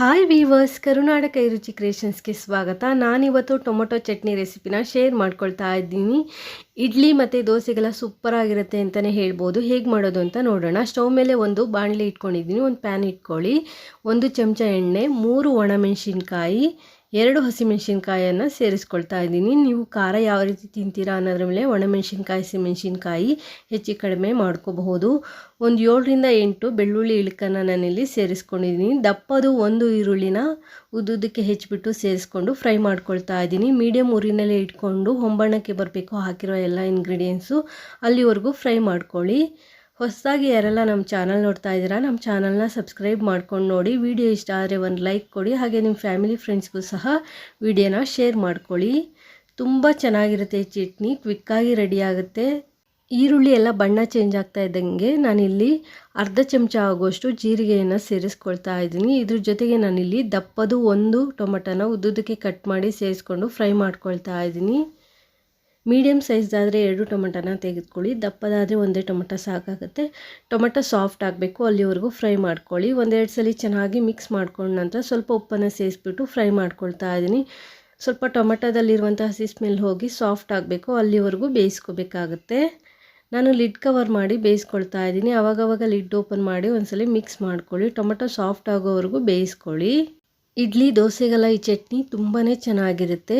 Hi viewers ಕರುನಾಡ ಕೈರುಚಿ ಕ್ರಿಯೇಷನ್ಸ್ಗೆ ಸ್ವಾಗತ. ನಾನಿವತ್ತು tomato chutney ರೆಸಿಪಿನ ಶೇರ್ ಮಾಡ್ಕೊಳ್ತಾ ಇದ್ದೀನಿ. ಇಡ್ಲಿ ಮತ್ತು ದೋಸೆಗೆಲ್ಲ ಸೂಪರ್ ಆಗಿರುತ್ತೆ ಅಂತಲೇ ಹೇಳ್ಬೋದು. ಹೇಗೆ ಮಾಡೋದು ಅಂತ ನೋಡೋಣ. ಸ್ಟವ್ ಮೇಲೆ ಒಂದು ಬಾಣಲೆ ಇಟ್ಕೊಂಡಿದ್ದೀನಿ. ಒಂದು ಪ್ಯಾನ್ ಇಟ್ಕೊಳ್ಳಿ. ಒಂದು ಚಮಚ ಎಣ್ಣೆ, ಮೂರು ಒಣಮೆಣಸಿನ್ಕಾಯಿ ಎರಡು ಹಸಿಮೆಣ್ಸಿನ್ಕಾಯಿಯನ್ನು ಸೇರಿಸ್ಕೊಳ್ತಾ ಇದ್ದೀನಿ. ನೀವು ಖಾರ ಯಾವ ರೀತಿ ತಿಂತೀರಾ ಅನ್ನೋದ್ರ ಮೇಲೆ ಒಣಮೆಣಸಿನ್ಕಾಯಿ, ಹಸಿಮೆಣಸಿನ್ಕಾಯಿ ಹೆಚ್ಚು ಕಡಿಮೆ ಮಾಡ್ಕೋಬಹುದು. ಒಂದು ಏಳರಿಂದ ಎಂಟು ಬೆಳ್ಳುಳ್ಳಿ ಇಳಕನ್ನು ನಾನಿಲ್ಲಿ ಸೇರಿಸ್ಕೊಂಡಿದ್ದೀನಿ. ದಪ್ಪದು ಒಂದು ಈರುಳ್ಳಿನ ಉದ್ದುದಕ್ಕೆ ಹೆಚ್ಚಿಬಿಟ್ಟು ಸೇರಿಸ್ಕೊಂಡು ಫ್ರೈ ಮಾಡ್ಕೊಳ್ತಾ ಇದ್ದೀನಿ. ಮೀಡಿಯಮ್ ಉರಿನಲ್ಲೇ ಇಟ್ಕೊಂಡು, ಹೊಂಬಣ್ಣಕ್ಕೆ ಬರಬೇಕು ಹಾಕಿರೋ ಎಲ್ಲ ಇಂಗ್ರೀಡಿಯೆಂಟ್ಸು ಅಲ್ಲಿವರೆಗೂ ಫ್ರೈ ಮಾಡ್ಕೊಳ್ಳಿ. ಹೊಸದಾಗಿ ಯಾರೆಲ್ಲ ನಮ್ಮ ಚಾನಲ್ ನೋಡ್ತಾ ಇದ್ದೀರಾ, ನಮ್ಮ ಚಾನಲ್ನ ಸಬ್ಸ್ಕ್ರೈಬ್ ಮಾಡ್ಕೊಂಡು ನೋಡಿ. ವಿಡಿಯೋ ಇಷ್ಟ ಆದರೆ ಒಂದು ಲೈಕ್ ಕೊಡಿ, ಹಾಗೆ ನಿಮ್ಮ ಫ್ಯಾಮಿಲಿ ಫ್ರೆಂಡ್ಸ್ಗೂ ಸಹ ವಿಡಿಯೋನ ಶೇರ್ ಮಾಡ್ಕೊಳ್ಳಿ. ತುಂಬ ಚೆನ್ನಾಗಿರುತ್ತೆ ಚಟ್ನಿ, ಕ್ವಿಕ್ಕಾಗಿ ರೆಡಿ ಆಗುತ್ತೆ. ಈರುಳ್ಳಿ ಎಲ್ಲ ಬಣ್ಣ ಚೇಂಜ್ ಆಗ್ತಾ ಇದ್ದಂಗೆ ನಾನಿಲ್ಲಿ ಅರ್ಧ ಚಮಚ ಆಗುವಷ್ಟು ಜೀರಿಗೆಯನ್ನು ಸೇರಿಸ್ಕೊಳ್ತಾ ಇದ್ದೀನಿ. ಇದ್ರ ಜೊತೆಗೆ ನಾನಿಲ್ಲಿ ದಪ್ಪದು ಒಂದು ಟೊಮೆಟೊನ ಉದ್ದುದಕ್ಕೆ ಕಟ್ ಮಾಡಿ ಸೇರಿಸ್ಕೊಂಡು ಫ್ರೈ ಮಾಡ್ಕೊಳ್ತಾ ಇದ್ದೀನಿ. ಮೀಡಿಯಮ್ ಸೈಜ್ದಾದರೆ ಎರಡು ಟೊಮೆಟೊನ ತೆಗೆದುಕೊಳ್ಳಿ. ದಪ್ಪದಾದರೆ ಒಂದೇ ಟೊಮೆಟೊ ಸಾಕಾಗುತ್ತೆ. ಟೊಮೆಟೊ ಸಾಫ್ಟ್ ಆಗಬೇಕು. ಅಲ್ಲಿವರೆಗೂ ಫ್ರೈ ಮಾಡ್ಕೊಳ್ಳಿ. ಒಂದೆರಡು ಸಲ ಚೆನ್ನಾಗಿ ಮಿಕ್ಸ್ ಮಾಡ್ಕೊಂಡ ನಂತರ ಸ್ವಲ್ಪ ಉಪ್ಪನ್ನು ಸೇರಿಸ್ಬಿಟ್ಟು ಫ್ರೈ ಮಾಡ್ಕೊಳ್ತಾ ಇದ್ದೀನಿ. ಸ್ವಲ್ಪ ಟೊಮೆಟೊದಲ್ಲಿರುವಂಥ ಹಸಿ ಸ್ಮೆಲ್ ಹೋಗಿ ಸಾಫ್ಟ್ ಆಗಬೇಕು. ಅಲ್ಲಿವರೆಗೂ ಬೇಯಿಸ್ಕೋಬೇಕಾಗುತ್ತೆ. ನಾನು ಲಿಡ್ ಕವರ್ ಮಾಡಿ ಬೇಯಿಸ್ಕೊಳ್ತಾ ಇದ್ದೀನಿ. ಆವಾಗವಾಗ ಲಿಡ್ ಓಪನ್ ಮಾಡಿ ಒಂದ್ಸಲ ಮಿಕ್ಸ್ ಮಾಡ್ಕೊಳ್ಳಿ. ಟೊಮೆಟೊ ಸಾಫ್ಟ್ ಆಗೋವರೆಗೂ ಬೇಯಿಸ್ಕೊಳ್ಳಿ. ಇಡ್ಲಿ ದೋಸೆಗೆಲ್ಲ ಈ ಚಟ್ನಿ ತುಂಬಾ ಚೆನ್ನಾಗಿರುತ್ತೆ.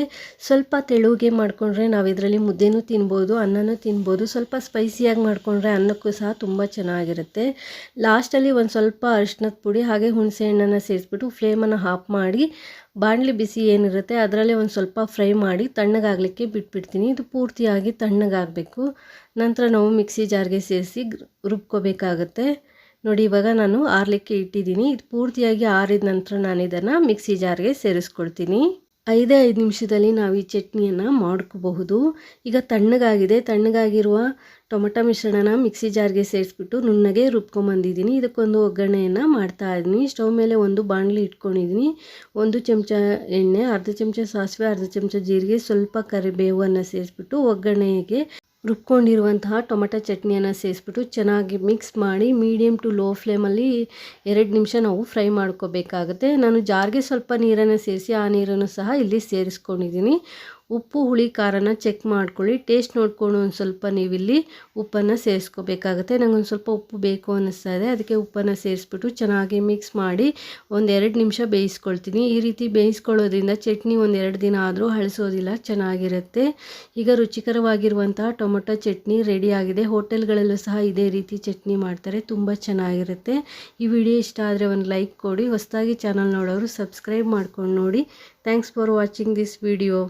ಸ್ವಲ್ಪ ತೆಳುಗೆ ಮಾಡಿಕೊಂಡ್ರೆ ನಾವು ಇದರಲ್ಲಿ ಮುದ್ದೆನೂ ತಿನ್ಬೋದು, ಅನ್ನನೂ ತಿನ್ಬೋದು. ಸ್ವಲ್ಪ ಸ್ಪೈಸಿಯಾಗಿ ಮಾಡಿಕೊಂಡ್ರೆ ಅನ್ನಕ್ಕೂ ಸಹ ತುಂಬ ಚೆನ್ನಾಗಿರುತ್ತೆ. ಲಾಸ್ಟಲ್ಲಿ ಒಂದು ಸ್ವಲ್ಪ ಅರಿಶಿನದ ಪುಡಿ, ಹಾಗೆ ಹುಣಸೆ ಹಣ್ಣನ್ನು ಸೇರಿಸ್ಬಿಟ್ಟು ಫ್ಲೇಮನ್ನು ಹಾಫ್ ಮಾಡಿ, ಬಾಣಲಿ ಬಿಸಿ ಏನಿರುತ್ತೆ ಅದರಲ್ಲೇ ಒಂದು ಸ್ವಲ್ಪ ಫ್ರೈ ಮಾಡಿ ತಣ್ಣಗಾಗಲಿಕ್ಕೆ ಬಿಟ್ಬಿಡ್ತೀನಿ. ಇದು ಪೂರ್ತಿಯಾಗಿ ತಣ್ಣಗಾಗಬೇಕು. ನಂತರ ನಾವು ಮಿಕ್ಸಿ ಜಾರ್ಗೆ ಸೇರಿಸಿ ರುಬ್ಕೋಬೇಕಾಗತ್ತೆ. ನೋಡಿ, ಇವಾಗ ನಾನು ಆರಲಿಕ್ಕೆ ಇಟ್ಟಿದ್ದೀನಿ. ಇದು ಪೂರ್ತಿಯಾಗಿ ಆರಿದ ನಂತರ ನಾನು ಇದನ್ನು ಮಿಕ್ಸಿ ಜಾರ್ಗೆ ಸೇರಿಸ್ಕೊಳ್ತೀನಿ. ಐದೇ ಐದು ನಿಮಿಷದಲ್ಲಿ ನಾವು ಈ ಚಟ್ನಿಯನ್ನು ಮಾಡ್ಕೋಬಹುದು. ಈಗ ತಣ್ಣಗಾಗಿದೆ. ತಣ್ಣಗಾಗಿರುವ ಟೊಮೆಟೊ ಮಿಶ್ರಣನ ಮಿಕ್ಸಿ ಜಾರ್ಗೆ ಸೇರಿಸ್ಬಿಟ್ಟು ನುಣ್ಣಗೆ ರುಬ್ಕೊಂಬಂದಿದ್ದೀನಿ. ಇದಕ್ಕೊಂದು ಒಗ್ಗರಣೆಯನ್ನು ಮಾಡ್ತಾ ಇದ್ದೀನಿ. ಸ್ಟವ್ ಮೇಲೆ ಒಂದು ಬಾಣಲಿ ಇಟ್ಕೊಂಡಿದ್ದೀನಿ. ಒಂದು ಚಮಚ ಎಣ್ಣೆ, ಅರ್ಧ ಚಮಚ ಸಾಸಿವೆ, ಅರ್ಧ ಚಮಚ ಜೀರಿಗೆ, ಸ್ವಲ್ಪ ಕರಿಬೇವನ್ನು ಸೇರಿಸ್ಬಿಟ್ಟು ಒಗ್ಗರಣೆಗೆ ರುಬ್ಕೊಂಡಿರುವಂತಹ ಟೊಮೆಟೊ ಚಟ್ನಿಯನ್ನು ಸೇರಿಸ್ಬಿಟ್ಟು ಚೆನ್ನಾಗಿ ಮಿಕ್ಸ್ ಮಾಡಿ ಮೀಡಿಯಮ್ ಟು ಲೋ ಫ್ಲೇಮಲ್ಲಿ ಎರಡು ನಿಮಿಷ ನಾವು ಫ್ರೈ ಮಾಡ್ಕೋಬೇಕಾಗುತ್ತೆ. ನಾನು ಜಾರ್ಗೆ ಸ್ವಲ್ಪ ನೀರನ್ನು ಸೇರಿಸಿ ಆ ನೀರನ್ನು ಸಹ ಇಲ್ಲಿ ಸೇರಿಸ್ಕೊಂಡಿದ್ದೀನಿ. ಉಪ್ಪು ಹುಳಿ ಖಾರನ ಚೆಕ್ ಮಾಡ್ಕೊಳ್ಳಿ. ಟೇಸ್ಟ್ ನೋಡಿಕೊಂಡು ಒಂದು ಸ್ವಲ್ಪ ನೀವಿಲ್ಲಿ ಉಪ್ಪನ್ನು ಸೇರಿಸ್ಕೋಬೇಕಾಗುತ್ತೆ. ಒಂದು ಸ್ವಲ್ಪ ಉಪ್ಪು ಬೇಕು ಅನ್ನಿಸ್ತಾ ಇದೆ. ಅದಕ್ಕೆ ಉಪ್ಪನ್ನು ಸೇರಿಸ್ಬಿಟ್ಟು ಚೆನ್ನಾಗಿ ಮಿಕ್ಸ್ ಮಾಡಿ ಒಂದೆರಡು ನಿಮಿಷ ಬೇಯಿಸ್ಕೊಳ್ತೀನಿ. ಈ ರೀತಿ ಬೇಯಿಸ್ಕೊಳ್ಳೋದ್ರಿಂದ ಚಟ್ನಿ ಒಂದೆರಡು ದಿನ ಆದರೂ ಹಳಸೋದಿಲ್ಲ, ಚೆನ್ನಾಗಿರುತ್ತೆ. ಈಗ ರುಚಿಕರವಾಗಿರುವಂತಹ ಟೊಮೊಟೊ ಚಟ್ನಿ ರೆಡಿಯಾಗಿದೆ ಹೋಟೆಲ್ಗಳಲ್ಲೂ ಸಹ ಇದೇ ರೀತಿ ಚಟ್ನಿ ಮಾಡ್ತಾರೆ. ತುಂಬ ಚೆನ್ನಾಗಿರುತ್ತೆ. ಈ ವಿಡಿಯೋ ಇಷ್ಟ ಆದರೆ ಒಂದು ಲೈಕ್ ಕೊಡಿ. ಹೊಸದಾಗಿ ಚಾನಲ್ ನೋಡೋರು ಸಬ್ಸ್ಕ್ರೈಬ್ ಮಾಡ್ಕೊಂಡು ನೋಡಿ. Thanks for watching this video